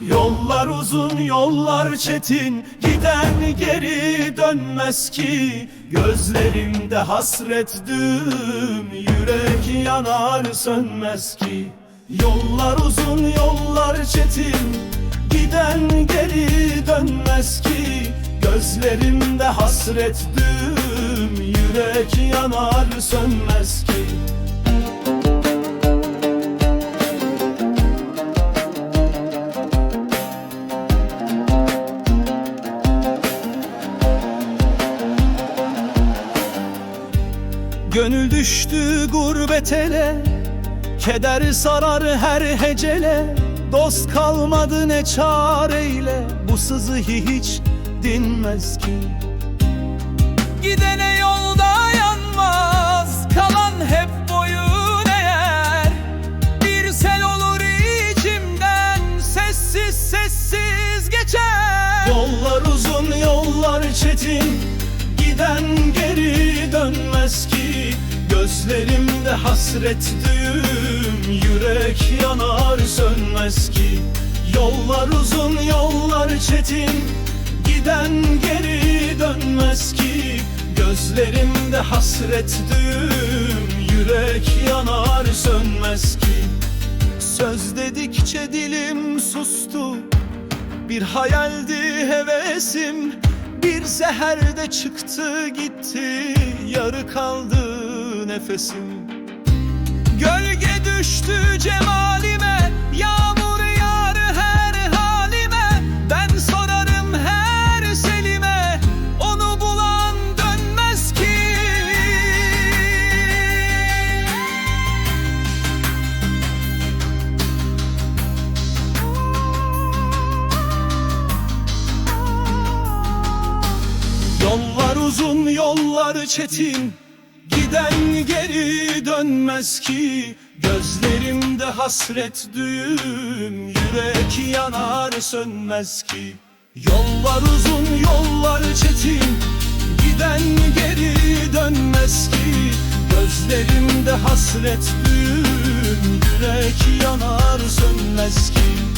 Yollar uzun yollar çetin Giden geri dönmez ki. Gözlerimde hasret düğüm Yürek yanar sönmez ki. Yollar uzun yollar çetin Giden geri dönmez ki. Gözlerimde hasret düğüm Yürek yanar sönmez Gönül düştü gurbet ele Keder sarar her hecele. Dost kalmadı ne çareyle Bu sızı hiç dinmez ki. Gidene Giden geri dönmez ki Gözlerimde hasret düğüm Yürek yanar sönmez ki. Yollar uzun yollar çetin Giden geri dönmez ki. Gözlerimde hasret düğüm Yürek yanar sönmez ki. Söz dedikçe dilim sustu bir hayaldi hevesim Bir seherde çıktı gitti Yarı kaldı nefesim. Gölge düştü cemalime yollar çetin Giden geri dönmez ki. Gözlerimde hasret düğüm Yürek yanar sönmez ki. Yollar uzun yollar çetin Giden geri dönmez ki. Gözlerimde hasret düğüm Yürek yanar sönmez ki